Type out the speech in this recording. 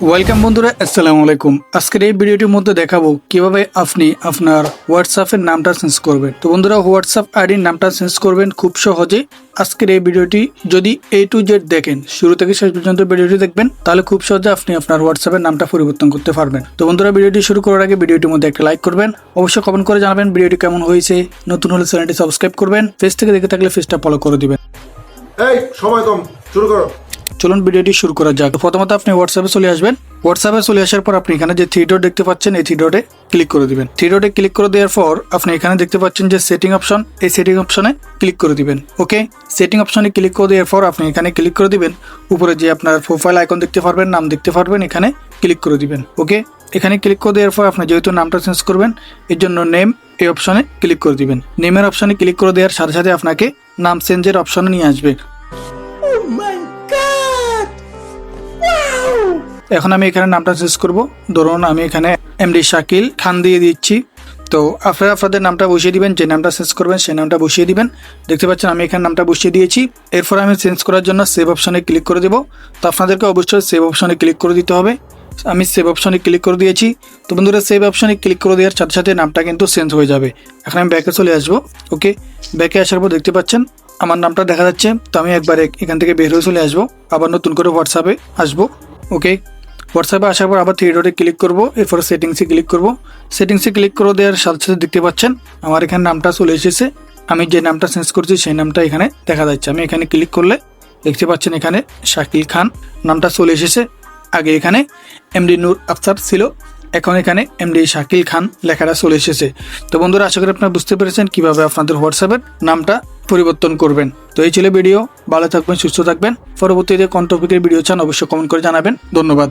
Welcome বন্ধুরা, আসসালামু আলাইকুম। আজকের এই ভিডিওটির মধ্যে দেখাবো কীভাবে আপনি আপনার হোয়াটসঅ্যাপের নামটা চেঞ্জ করবেন। তো বন্ধুরা হোয়াটসঅ্যাপ আইডির নামটা চেঞ্জ করবেন খুব সহজে। আজকের এই ভিডিওটি যদি এ টু জেড দেখেন, শুরু থেকে শেষ পর্যন্ত ভিডিওটি দেখবেন, তাহলে খুব সহজে আপনি আপনার হোয়াটসঅ্যাপের নামটা পরিবর্তন করতে পারবেন। তো বন্ধুরা, ভিডিওটি শুরু করার আগে ভিডিওটির মধ্যে একটা লাইক করবেন। অবশ্যই কমেন্ট করে জানাবেন ভিডিওটি কেমন হয়েছে। নতুন হলে চ্যানেলটি সাবস্ক্রাইব করবেন। ফেস থেকে দেখে থাকলে ফেসটা ফলো করে দিবেন। এই, সময় কম। শুরু করো। চলুন ভিডিওটি শুরু করা যাক। প্রথমত আপনি হোয়াটসঅ্যাপে চলে আসবেন। হোয়াটসঅ্যাপে চলে আসার পর আপনি এখানে যে থ্রি ডট দেখতে পাচ্ছেন, এই থ্রি ডটে ক্লিক করে দিবেন। থ্রি ডটে ক্লিক করে দেওয়ার পর আপনি এখানে দেখতে পাচ্ছেন যে সেটিং অপশন এই সেটিং অপশনে ক্লিক করে দিবেন। ওকে সেটিং অপশনে ক্লিক করে দেওয়ার পর আপনি এখানে ক্লিক করে দিবেন। উপরে যে আপনার প্রোফাইল আইকন দেখতে পারবেন, নাম দেখতে পারবেন, এখানে ক্লিক করে দিবেন। ওকে এখানে ক্লিক করে দেওয়ার পর আপনি যেহেতু নামটা চেঞ্জ করবেন, এর জন্য নেম এই অপশনে ক্লিক করে দিবেন। নেমের অপশনে ক্লিক করে দেওয়ার সাথে সাথে আপনাকে নাম চেঞ্জের অপশনে নিয়ে আসবে। এখন আমি এখানে নামটা চেঞ্জ করব। ধরুন আমি এখানে এমডি শাকিল খান দিয়ে দিচ্ছি। তো আপনারা আপনাদের নামটা বসিয়ে দিবেন, যে নামটা চেঞ্জ করবেন সেই নামটা বসিয়ে দিবেন। দেখতে পাচ্ছেন আমি এখানে নামটা বসিয়ে দিয়েছি। এরপর আমি চেঞ্জ করার জন্য সেভ অপশনে ক্লিক করে দেবো। তো আপনাদেরকে অবশ্যই সেভ অপশনে ক্লিক করে দিতে হবে। আমি সেভ অপশনে ক্লিক করে দিয়েছি। তো বন্ধুরা সেভ অপশনে ক্লিক করে দেওয়ার সাথে সাথে নামটা কিন্তু চেঞ্জ হয়ে যাবে। এখন আমি ব্যাকে চলে আসব। ওকে ব্যাকে আসার পর দেখতে পাচ্ছেন আমার নামটা দেখা যাচ্ছে। তো আমি একবার এখান থেকে বের হয়ে চলে আসব। আবার নতুন করে হোয়াটসঅ্যাপে আসব। ওকে হোয়াটসঅ্যাপে আসার পর আবার থ্রি ডটে ক্লিক করব, এরপরে সেটিংসে ক্লিক করব। সেটিংসে ক্লিক করে দেওয়ার সাথে সাথে দেখতে পাচ্ছেন, আমার এখানে নামটা চলে এসেছে। আমি যে নামটা চেঞ্জ করছি, সেই নামটা এখানে দেখা যাচ্ছে। আমি এখানে ক্লিক করলে দেখতে পাচ্ছেন এখানে শাকিল খান নামটা চলে এসেছে। আগে এখানে এমডি নূর আফসার ছিল, এখন এখানে এমডি শাকিল খান লেখাটা চলে এসেছে। তো বন্ধুরা, আশা করি আপনারা বুঝতে পেরেছেন কীভাবে আপনাদের হোয়াটসঅ্যাপের নামটা পরিবর্তন করবেন। তো এই ছিল ভিডিও। ভালো থাকবেন, সুস্থ থাকবেন। পরবর্তীতে কোন টপিকের ভিডিও চান, অবশ্যই কমেন্ট করে জানাবেন। ধন্যবাদ।